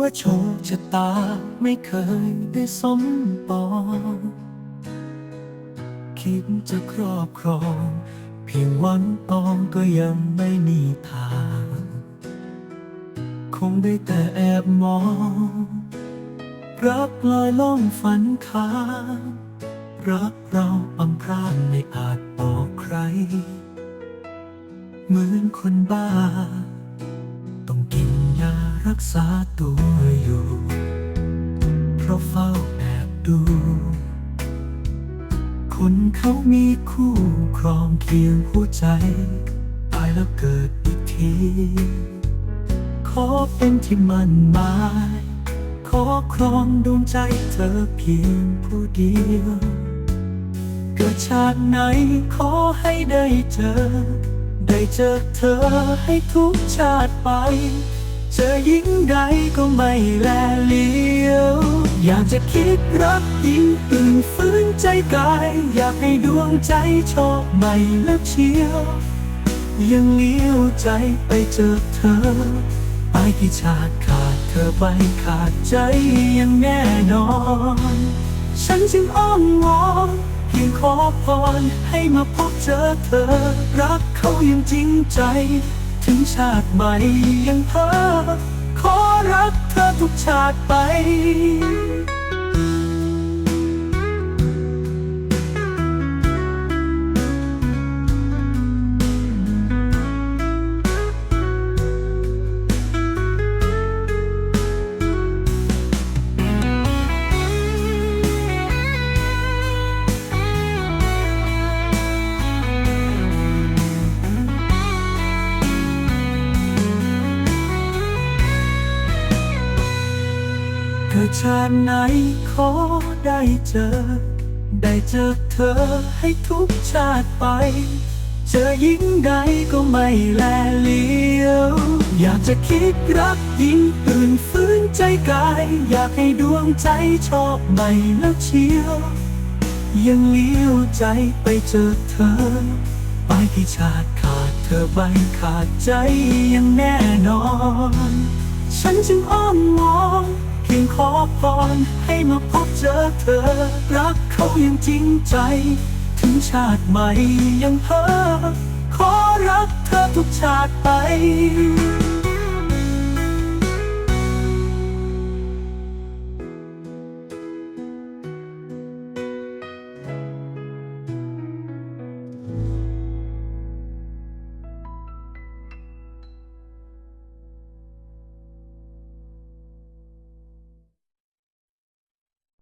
ว่าโชคชะตาไม่เคยได้สมปอง คิดจะครอบครอง เพียงวันปองก็ยังไม่มีทาง คงได้แต่แอบมอง รักลอยล่องฝันค้างรักเราอำพรางไม่อาจบอกใคร เหมือนคนบ้า รักษาตัวอยู่ เพราะเฝ้าแอบดู คนเขามีคู่ครองเคียงหัวใจ ตายแล้วเกิดอีกที ขอเป็นที่มั่นหมาย ขอครองดวงใจเธอเพียงผู้เดียว เกิดชาติไหนขอให้ได้เจอ ได้เจอเธอให้ทุกชาติไป เจอยิ่งใดก็ไม่แลเลี้ยว อยากจะคิดรักยิ่งอื่นฟื้นใจกาย อยากให้ดวงใจชอบใหม่แล้วเชียว ยังเลี้ยวใจไปเจอเธอไปกี่ชาติขาดเธอไปขาดใจยังแน่นอน ฉันจึงอ้อนวอนเพียงขอพรให้มาพบเจอเธอ รักเขายังจริงใจ ถึงชาติใหม่ยังเธอขอรักเธอทุกชาติไป เกิดชาติไหนขอได้เจอ ได้เจอเธอให้ทุกชาติไป เจอยิ่งใดก็ไม่แลเลี้ยว อยากจะคิดรักยิ่งอื่นฟื้นใจกาย อยากให้ดวงใจชอบใหม่แล้วเชียว ยังเลี้ยวใจไปเจอเธอ ไปที่ชาติขาดเธอไปขาดใจยังแน่นอน ฉันจึงอ้อนวอน พียงขอพรให้มาพบเจอเธอ รักเขายังจริงใจ ถึงชาติใหม่ยังเพ้อขอรักเธอทุกชาติไป